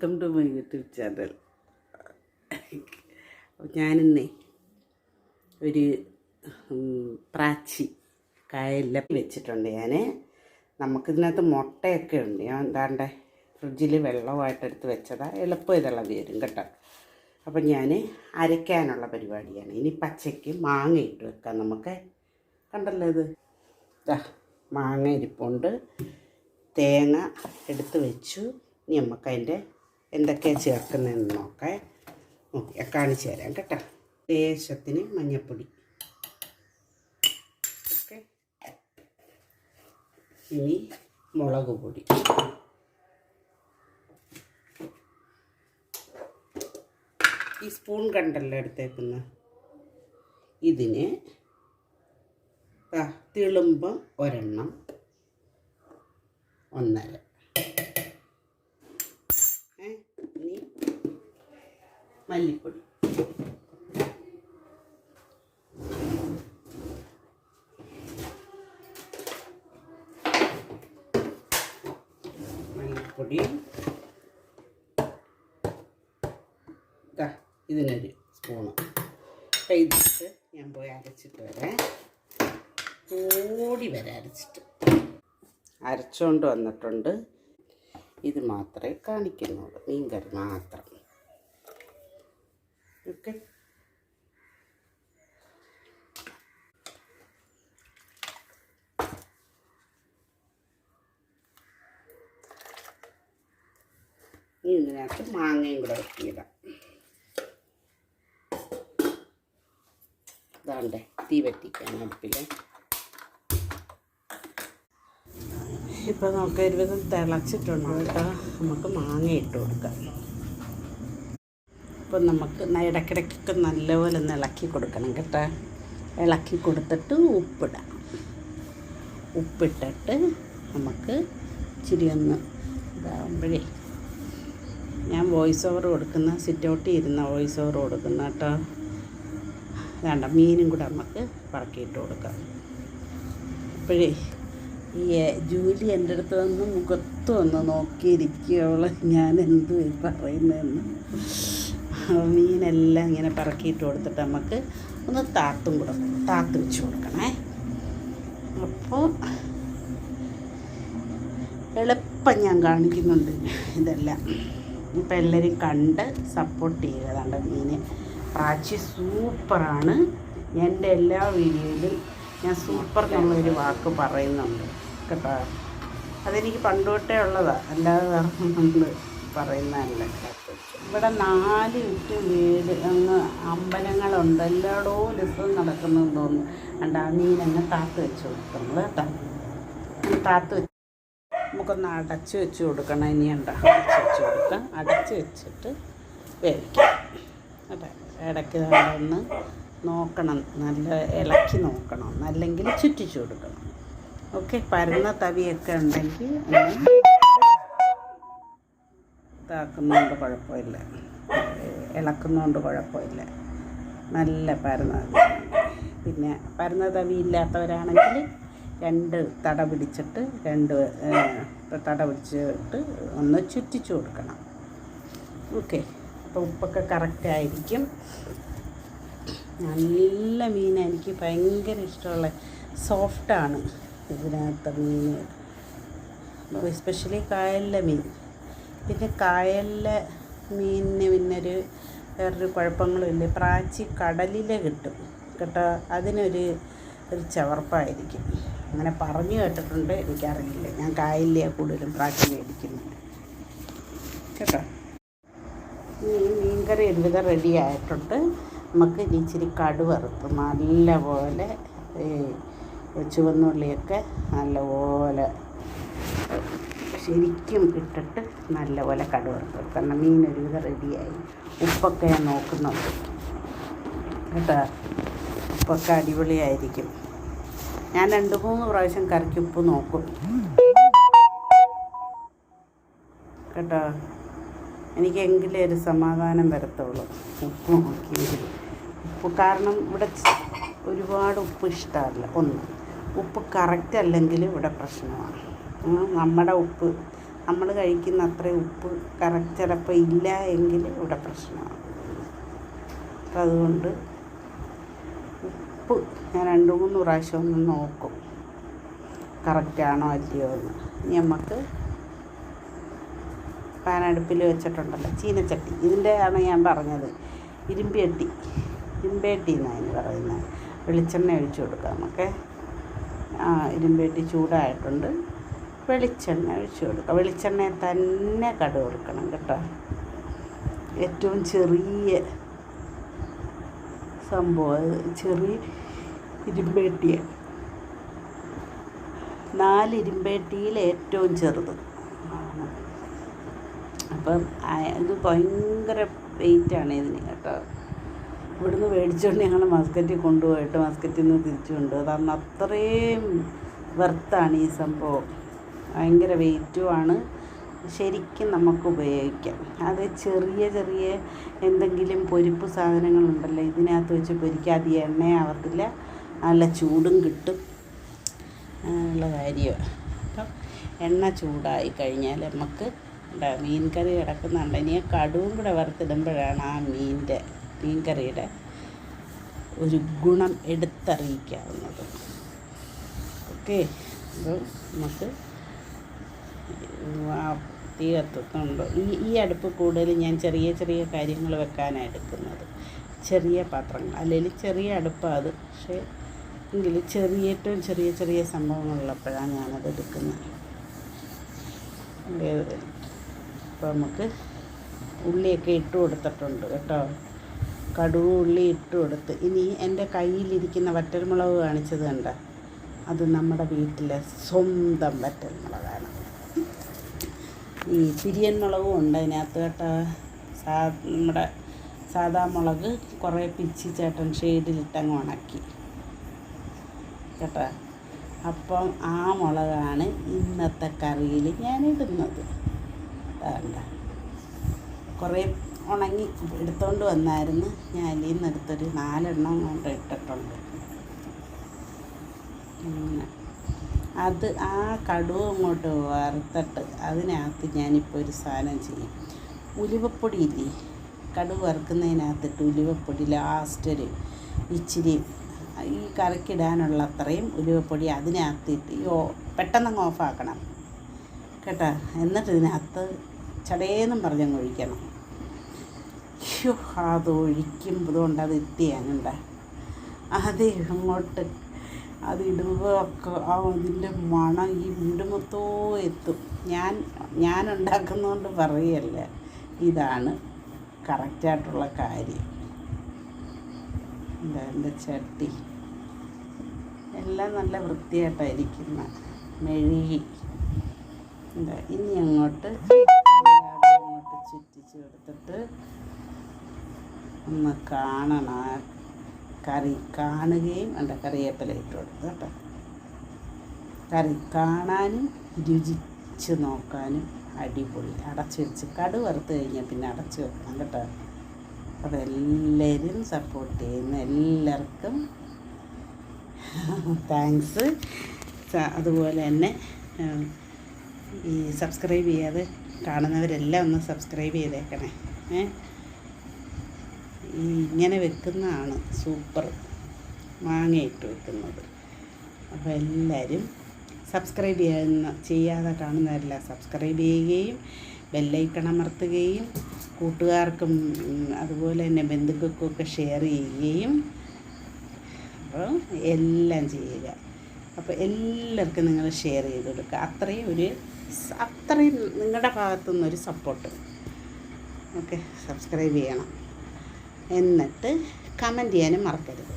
Welcome to my YouTube channel ഞാനിന്നേ ഒരു പ്രാച്ചി കായെല്ലാം വെച്ചിട്ടുണ്ട് ഞാൻ നമുക്കിതിനകത്ത് മുട്ടയൊക്കെ ഉണ്ട്. ഞാൻ എന്താണ്ട് ഫ്രിഡ്ജിൽ വെള്ളമായിട്ടെടുത്ത് വെച്ചതാ. എളുപ്പം ഇതുള്ള വരും കേട്ടോ. അപ്പം ഞാൻ അരയ്ക്കാനുള്ള പരിപാടിയാണ്. ഇനി പച്ചയ്ക്ക് മാങ്ങ ഇട്ട് വെക്കാം നമുക്ക്. കണ്ടല്ലോ ഇത്. മാങ്ങ ഇരിപ്പുണ്ട്. തേങ്ങ എടുത്ത് വെച്ചു. ഇനി നമുക്ക് അതിന്റെ എന്തൊക്കെയാണ് ചേർക്കുന്നതെന്ന് നോക്കേ. നോക്കി കാണിച്ചു തരാം കേട്ടോ. ലേശത്തിന് മഞ്ഞൾപ്പൊടി ഓക്കെ. ഇനി മുളക് പൊടി. ഈ സ്പൂൺ കണ്ടല്ലോ എടുത്തേക്കുന്ന. ഇതിന് തിളുമ്പം ഒരെണ്ണം. ഒന്നര ഏ, ഇനി മല്ലിപ്പൊടി. മല്ലിപ്പൊടി. ഇതിനൊരു സ്പൂണ് അപ്പം ഇതിട്ട് ഞാൻ പോയി അരച്ചിട്ട് വരാം. ഓടി വരെ അരച്ചിട്ട്. അരച്ചുകൊണ്ട് വന്നിട്ടുണ്ട്. ഇത് മാത്രമേ കാണിക്കുന്നുള്ളൂ. മീൻകറി മാത്രം. ഓക്കെ ഇനി ഇതിനകത്ത് മാങ്ങയും കൂടെ വെക്കിയിടാം ഇതാണ്ടേ തീ വറ്റിക്കാൻ അടുപ്പിൽ ഇപ്പം നമുക്ക് ഒരുവിധം തിളച്ചിട്ടുണ്ട്? കേട്ടോ നമുക്ക് മാങ്ങ ഇട്ട് കൊടുക്കാം. ഇപ്പം നമുക്ക് ഇടയ്ക്കിടയ്ക്കൊക്കെ നല്ലപോലെ ഒന്ന് ഇളക്കി കൊടുക്കണം കേട്ടോ. ഇളക്കി കൊടുത്തിട്ട് ഉപ്പിടാം. ഉപ്പിട്ടിട്ട് നമുക്ക് ഇച്ചിരി ഒന്ന് ഇതാകുമ്പോഴേ ഞാൻ വോയിസ് ഓവർ കൊടുക്കുന്ന സിറ്റ് ഔട്ട് ഇരുന്ന വോയിസ് ഓവർ കൊടുക്കുന്ന കേട്ടോ. വേണ്ട മീനും കൂടെ നമുക്ക് പറക്കിയിട്ട് കൊടുക്കാം. അപ്പോഴേ ഈ ജൂലി എന്റെ അടുത്ത് വന്ന് മുഖത്ത് വന്ന് നോക്കിയിരിക്കുക അവൾ ഞാൻ എന്തു പറയുന്നതെന്ന്. മീനെല്ലാം ഇങ്ങനെ പറക്കിയിട്ട് കൊടുത്തിട്ട് നമുക്ക് ഒന്ന് താത്തും കൊടുക്കണം താത്ത് വെച്ച് കൊടുക്കണേ. അപ്പോൾ എളുപ്പം ഞാൻ കാണിക്കുന്നുണ്ട് ഇതെല്ലാം. ഇപ്പം എല്ലാവരും കണ്ട് സപ്പോർട്ട് ചെയ്യുക കണ്ട മീൻ പ്രാച്ചി സൂപ്പറാണ്. എന്റെ എല്ലാ വീഡിയോയിലും ഞാൻ സൂപ്പർ എന്നുള്ളൊരു വാക്ക് പറയുന്നുണ്ട് കേട്ടോ. അതെനിക്ക് പണ്ടുകൊട്ടേ ഉള്ളതാണ് അല്ലാതെ നമ്മൾ പറയുന്നതല്ല. ഇവിടെ നാല് ഇട്ട് വീട് അങ്ങ് അമ്പലങ്ങളുണ്ട്. എല്ലായിടവും രസം നടക്കുന്നതെന്ന് തോന്നുന്നു. കണ്ട ആ മീനങ്ങ് താത്ത് വെച്ച് കൊടുക്കുന്നത് കേട്ടോ. താത്ത് വെച്ച് നമുക്കൊന്ന് അടച്ച് വെച്ച് കൊടുക്കണം. ഇനി ഇനിയുണ്ട അടച്ച് വെച്ച് കൊടുക്കാം. അടച്ച് വെച്ചിട്ട് വേവിക്കാം. അതെ ഇടയ്ക്ക് ഒന്ന് നോക്കണം. നല്ല ഇളക്കി നോക്കണം. അല്ലെങ്കിൽ ചുറ്റിച്ചു കൊടുക്കണം. ഓക്കെ. പരന്ന തവിയൊക്കെ ഉണ്ടെങ്കിൽ ഇതാക്കുന്നതുകൊണ്ട് കുഴപ്പമില്ല. ഇളക്കുന്നതുകൊണ്ട് കുഴപ്പമില്ല. നല്ല പരന്നത് പിന്നെ പരന്ന തവി ഇല്ലാത്തവരാണെങ്കിൽ രണ്ട് തട പിടിച്ചിട്ട് രണ്ട് തട പിടിച്ചിട്ട് ഒന്ന് ചുറ്റിച്ചു കൊടുക്കണം. ഓക്കെ. അപ്പോൾ ഉപ്പൊക്കെ കറക്റ്റ് ആയിരിക്കും. നല്ല മീൻ എനിക്ക് ഭയങ്കര ഇഷ്ടമുള്ള സോഫ്റ്റാണ് ഇതിനകത്തെ മീൻ. എസ്പെഷ്യലി കായലിലെ മീൻ. പിന്നെ കായലിലെ മീനിന് പിന്നൊരു വേറൊരു കുഴപ്പങ്ങളുമില്ല. പ്രാച്ചി കടലിലെ കിട്ടും. കേട്ടോ? അതിനൊരു ഒരു ചവർപ്പായിരിക്കും. അങ്ങനെ പറഞ്ഞു കേട്ടിട്ടുണ്ട്. എനിക്കറിയില്ല. ഞാൻ കായലിലെ കൂടുതലും പ്രാച്ചി മേടിക്കുന്നത്. കേട്ടോ? ഈ മീൻകറി ഒരുവിധം റെഡി ആയിട്ടുണ്ട്. നമുക്ക് ഇച്ചിരി കടുവറുത്ത് നല്ല നല്ലപോലെ ഈ ചുവന്നുള്ളിയൊക്കെ നല്ലപോലെ ശരിക്കും ഇട്ടിട്ട് നല്ലപോലെ കടുവറുത്ത് കാരണം മീൻ ഒരുവിധം റെഡിയായി ഉപ്പൊക്കെ ഞാൻ നോക്കുന്നുണ്ട്. കേട്ടോ? ഉപ്പൊക്കെ അടിപൊളിയായിരിക്കും. ഞാൻ രണ്ട് മൂന്ന് പ്രാവശ്യം കറിക്ക് ഉപ്പ് നോക്കും. കേട്ടോ? എനിക്കെങ്കിലേ ഒരു സമാധാനം വരത്തുള്ളൂ. ഉപ്പ് നോക്കിയെങ്കിൽ. ഉപ്പ് കാരണം ഇവിടെ ഒരുപാട് ഉപ്പ് ഇഷ്ടമല്ല. ഒന്ന് ഉപ്പ് കറക്റ്റ് അല്ലെങ്കിൽ ഇവിടെ പ്രശ്നമാണ്. നമ്മുടെ ഉപ്പ്. നമ്മൾ കഴിക്കുന്ന അത്രയും ഉപ്പ് കറക്റ്റ് ചിലപ്പോൾ ഇല്ല എങ്കിൽ ഇവിടെ പ്രശ്നമാണ്. അപ്പം അതുകൊണ്ട് ഉപ്പ് ഞാൻ രണ്ട് മൂന്ന് പ്രാവശ്യം ഒന്ന് നോക്കും. കറക്റ്റാണോ അല്ലയോ എന്ന്. ഇനി നമുക്ക് പാനടുപ്പിൽ വെച്ചിട്ടുണ്ടല്ലോ ചീനച്ചട്ടി. ഇതിന്റെ ആണ് ഞാൻ പറഞ്ഞത്. ഇരുമ്പിയട്ടി. ഇരുമ്പേട്ടി എന്നാണ് അതിന് പറയുന്നത് വെളിച്ചെണ്ണ ഒഴിച്ചു കൊടുക്കാം നമുക്ക്. ഇരുമ്പേട്ടി ചൂടായിട്ടുണ്ട്. വെളിച്ചെണ്ണ ഒഴിച്ചു കൊടുക്കുക. വെളിച്ചെണ്ണ തന്നെ കടു കൊടുക്കണം കേട്ടോ. ഏറ്റവും ചെറിയ സംഭവം ചെറിയ ഇരുമ്പേട്ടിയ. നാല് ഇരുമ്പേട്ടിയിൽ ഏറ്റവും ചെറുത്. അപ്പം ഇത് ഭയങ്കര വെയിറ്റാണ് ഇതിന് കേട്ടോ. ഇവിടുന്ന് മേടിച്ചുകൊണ്ട് ഞങ്ങൾ മസ്കറ്റിൽ കൊണ്ടുപോയിട്ട് മസ്കറ്റിൽ നിന്ന് തിരിച്ചു കൊണ്ടുപോയത് അന്ന് അത്രയും വെർത്താണ് ഈ സംഭവം. ഭയങ്കര വെയിറ്റുമാണ് ശരിക്കും നമുക്ക് ഉപയോഗിക്കാം. അത് ചെറിയ ചെറിയ എന്തെങ്കിലും പൊരിപ്പ് സാധനങ്ങളുണ്ടല്ലോ ഇതിനകത്ത് വെച്ച് പൊരിക്കുക അത് എണ്ണയാവത്തില്ല നല്ല ചൂടും കിട്ടും. ഉള്ള കാര്യമാണ് അപ്പം എണ്ണ ചൂടായി കഴിഞ്ഞാൽ നമുക്ക് മീൻ കറി കിടക്കുന്നുണ്ട്. ഇനി കടുവും കൂടെ വറുത്തിടുമ്പോഴാണ് ആ മീനിന്റെ മീൻ കറിയുടെ ഒരു ഗുണം എടുത്തറിയിക്കാവുന്നത്. ഓക്കെ. അപ്പോൾ നമുക്ക് തീ കത്തുന്നുണ്ട്. ഈ ഈ അടുപ്പ് കൂടുതൽ ഞാൻ ചെറിയ ചെറിയ കാര്യങ്ങൾ വെക്കാനാണ് എടുക്കുന്നത്. ചെറിയ പാത്രങ്ങൾ. അല്ലെങ്കിൽ ചെറിയ അടുപ്പാണ് അത്. പക്ഷേ എങ്കിൽ ചെറിയ ഏറ്റവും ചെറിയ ചെറിയ സംഭവങ്ങളുള്ളപ്പോഴാണ് ഞാനത് എടുക്കുന്നത്. അപ്പോൾ നമുക്ക് ഉള്ളിയൊക്കെ ഇട്ട് കൊടുത്തിട്ടുണ്ട് കേട്ടോ. കടുവ് ഉള്ളി ഇട്ട് കൊടുത്ത്. ഇനി എന്റെ കയ്യിലിരിക്കുന്ന വറ്റൽമുളക് കാണിച്ചത് കണ്ട? അത് നമ്മുടെ വീട്ടിലെ സ്വന്തം വറ്റൽമുളകാണ്. ഈ പിരിയൻ മുളകും ഉണ്ട് അതിനകത്ത് കേട്ടോ. സാ നമ്മുടെ സാദാ മുളക് കുറേ പിച്ചി ചേട്ടൻ ഷെയ്ഡിലിട്ടങ്ങ് ഉണക്കി. കേട്ടോ? അപ്പം ആ മുളകാണ് ഇന്നത്തെ കറിയിൽ ഞാൻ ഇടുന്നത്. വേണ്ട കുറേ ഉണങ്ങി എടുത്തുകൊണ്ട് വന്നായിരുന്നു. ഞാൻ അതിൽ നിന്ന് എടുത്തൊരു നാലെണ്ണം കൊണ്ട് ഇട്ടിട്ടുണ്ട്. അങ്ങനെ അത് ആ കടുവ് അങ്ങോട്ട് വറുത്തിട്ട് അതിനകത്ത് ഞാനിപ്പോൾ ഒരു സാധനം ചെയ്യും. ഉലുവപ്പൊടി ഇല്ലേ? കടുവ് വറുക്കുന്നതിനകത്തിട്ട് ഉലുവപ്പൊടി ലാസ്റ്റ് ഒരു ഇച്ചിരി ഈ കറിക്കിടാനുള്ള അത്രയും ഉലുവപ്പൊടി അതിനകത്തിട്ട് ഈ ഓ പെട്ടെന്നങ്ങ് ഓഫാക്കണം. കേട്ടോ? എന്നിട്ട് ഇതിനകത്ത് ചടേന്നും പറഞ്ഞങ്ങ് ഒഴിക്കണം. അയ്യോ അത് ഒഴിക്കുമ്പോൾ അത് എത്തിയാനുണ്ട് അത് അങ്ങോട്ട് അത് ഇടുമ്പോൾ ഒക്കെ ആ അതിന്റെ മണം ഈ വീട് മൊത്തവും എത്തും. ഞാൻ ഞാൻ ഉണ്ടാക്കുന്നതുകൊണ്ട് പറയല്ല ഇതാണ് കറക്റ്റായിട്ടുള്ള കാര്യം. എന്താ എന്റെ ചട്ടി. എല്ലാം നല്ല വൃത്തിയായിട്ടായിരിക്കുന്ന മെഴുകി. എന്താ ഇനി അങ്ങോട്ട് അങ്ങോട്ട് ചുറ്റിച്ച് കൊടുത്തിട്ട് ഒന്ന് കാണണം. കറി കാണുകയും വേണ്ട കറിവേപ്പില ഇട്ട് കൊടുത്തു കേട്ടോ. കറി കാണാനും രുചിച്ച് നോക്കാനും അടിപൊളി. അടച്ച് വെച്ച് കടു വറുത്ത് കഴിഞ്ഞാൽ പിന്നെ അടച്ച് വെക്കണം കേട്ടോ. അപ്പോൾ എല്ലാവരും സപ്പോർട്ട് ചെയ്യുന്ന എല്ലാവർക്കും താങ്ക്സ് അതുപോലെ തന്നെ ഈ സബ്സ്ക്രൈബ് ചെയ്യാതെ കാണുന്നവരെല്ലാം ഒന്ന് സബ്സ്ക്രൈബ് ചെയ്തേക്കണേ. ഏ? ഇങ്ങനെ വെക്കുന്നതാണ് സൂപ്പർ. മാങ്ങയിട്ട് വെക്കുന്നത്. അപ്പോൾ എല്ലാവരും സബ്സ്ക്രൈബ് ചെയ്യുന്ന ചെയ്യാതെ കാണുന്നവരെല്ലാം സബ്സ്ക്രൈബ് ചെയ്യുകയും ബെല്ലൈക്കൺ അമർത്തുകയും കൂട്ടുകാർക്കും അതുപോലെ തന്നെ ബന്ധുക്കൾക്കൊക്കെ ഷെയർ ചെയ്യുകയും അപ്പോൾ എല്ലാം ചെയ്യുക. അപ്പോൾ എല്ലാവർക്കും നിങ്ങൾ ഷെയർ ചെയ്ത് കൊടുക്കുക. അത്രയും ഒരു അത്രയും നിങ്ങളുടെ ഭാഗത്തു നിന്നൊരു സപ്പോർട്ട്. ഓക്കെ സബ്സ്ക്രൈബ് ചെയ്യണം. എന്നിട്ട് കമന്റ് ചെയ്യാനും മറക്കരുത്.